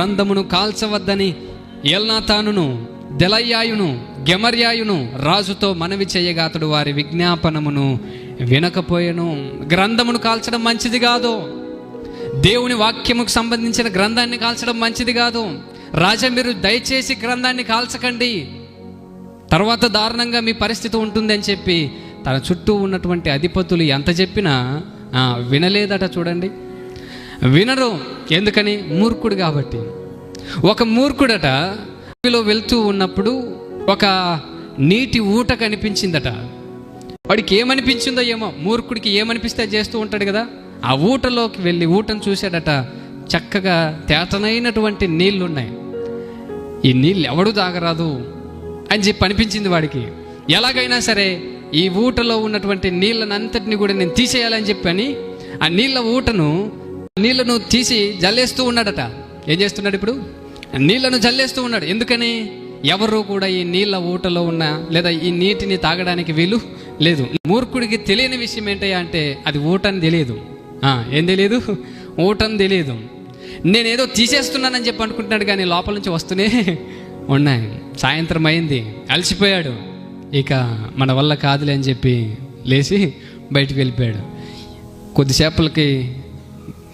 గ్రంథమును కాల్చవద్దని ఎల్నాతానును దెలయ్యాయును గెమర్యాయును రాజుతో మనవి చేయగా అతడు వారి విజ్ఞాపనమును వినకపోయెను. గ్రంథమును కాల్చడం మంచిది కాదు. దేవుని వాక్యముకు సంబంధించిన గ్రంథాన్ని కాల్చడం మంచిది కాదు. రాజా మీరు దయచేసి గ్రంథాన్ని కాల్చకండి. తర్వాత దారుణంగా మీ పరిస్థితి ఉంటుందని చెప్పి తన చుట్టూ ఉన్నటువంటి అధిపతులు ఎంత చెప్పినా వినలేదట చూడండి. వినరు. ఎందుకని? మూర్ఖుడు కాబట్టి. ఒక మూర్ఖుడట అడవిలో వెళ్తూ ఉన్నప్పుడు ఒక నీటి ఊట కనిపించిందట. వాడికి ఏమనిపించిందో ఏమో. మూర్ఖుడికి ఏమనిపిస్తే చేస్తూ ఉంటాడు కదా. ఆ ఊటలోకి వెళ్ళి ఊటను చూశాడట. చక్కగా తేటనైనటువంటి నీళ్ళు ఉన్నాయి ఈ నీళ్ళు ఎవడు తాగరాదు అని చెప్పి అనిపించింది వాడికి. ఎలాగైనా సరే ఈ ఊటలో ఉన్నటువంటి నీళ్ళనంతటిని కూడా నేను తీసేయాలని చెప్పని ఆ నీళ్ళ ఊటను నీళ్ళను తీసి జల్లేస్తూ ఉన్నాడట. ఏం చేస్తున్నాడు ఇప్పుడు? నీళ్ళను జల్లేస్తూ ఉన్నాడు. ఎందుకని? ఎవరు కూడా ఈ నీళ్ళ ఊటలో ఉన్న లేదా ఈ నీటిని తాగడానికి వీలు లేదు. మూర్ఖుడికి తెలియని విషయం ఏంటయ్యా అంటే అది ఊటని తెలియదు. ఏం తెలియదు? ఊటని తెలియదు. నేనేదో తీసేస్తున్నానని చెప్పి అనుకుంటున్నాడు కానీ లోపల నుంచి వస్తూనే ఉన్నాయి. సాయంత్రం అయింది. అలసిపోయాడు. ఇక మన వల్ల కాదులే అని చెప్పి లేచి బయటికి వెళ్ళిపోయాడు. కొద్దిసేపలకి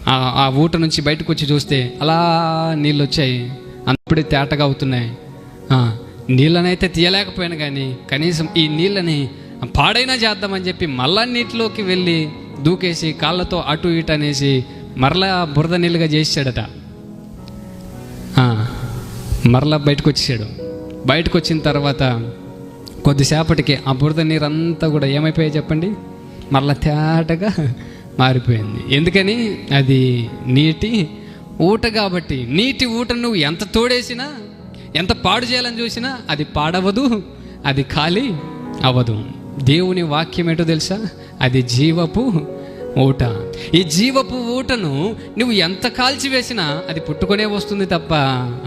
ఆ- ఊట నుంచి బయటకు వచ్చి చూస్తే అలా నీళ్ళు వచ్చాయి అప్పుడే తేటగా అవుతున్నాయి. నీళ్ళనైతే తీయలేకపోయాను కానీ కనీసం ఈ నీళ్ళని పాడైనా చేద్దామని చెప్పి మళ్ళా నీటిలోకి వెళ్ళి దూకేసి కాళ్ళతో అటు ఇటు అనేసి మరలా బురద నీళ్ళుగా చేసాడట మరలా బయటకు వచ్చేసాడు బయటకు వచ్చిన తర్వాత కొద్దిసేపటికి ఆ బురద నీరంతా కూడా ఏమైపోయాయి చెప్పండి? మరలా తేటగా మారిపోయింది. ఎందుకని? అది నీటి ఊట కాబట్టి. నీటి ఊట నువ్వు ఎంత తోడేసినా ఎంత పాడు చేయాలని చూసినా అది పాడవదు అది ఖాళీ అవ్వదు. దేవుని వాక్యం ఏంటో తెలుసా? అది జీవపు ఊట. ఈ జీవపు ఊటను నువ్వు ఎంత కాల్చివేసినా అది పుట్టుకొనే వస్తుంది తప్ప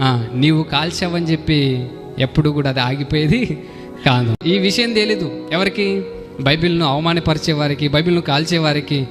ఆ, నీవు కాల్చావని చెప్పి ఎప్పుడు కూడా అది ఆగిపోయేది కాదు. ఈ విషయం తెలీదు. ఎవరికి? బైబిల్ను అవమానపరిచే వారికి బైబిల్ను కాల్చే వారికి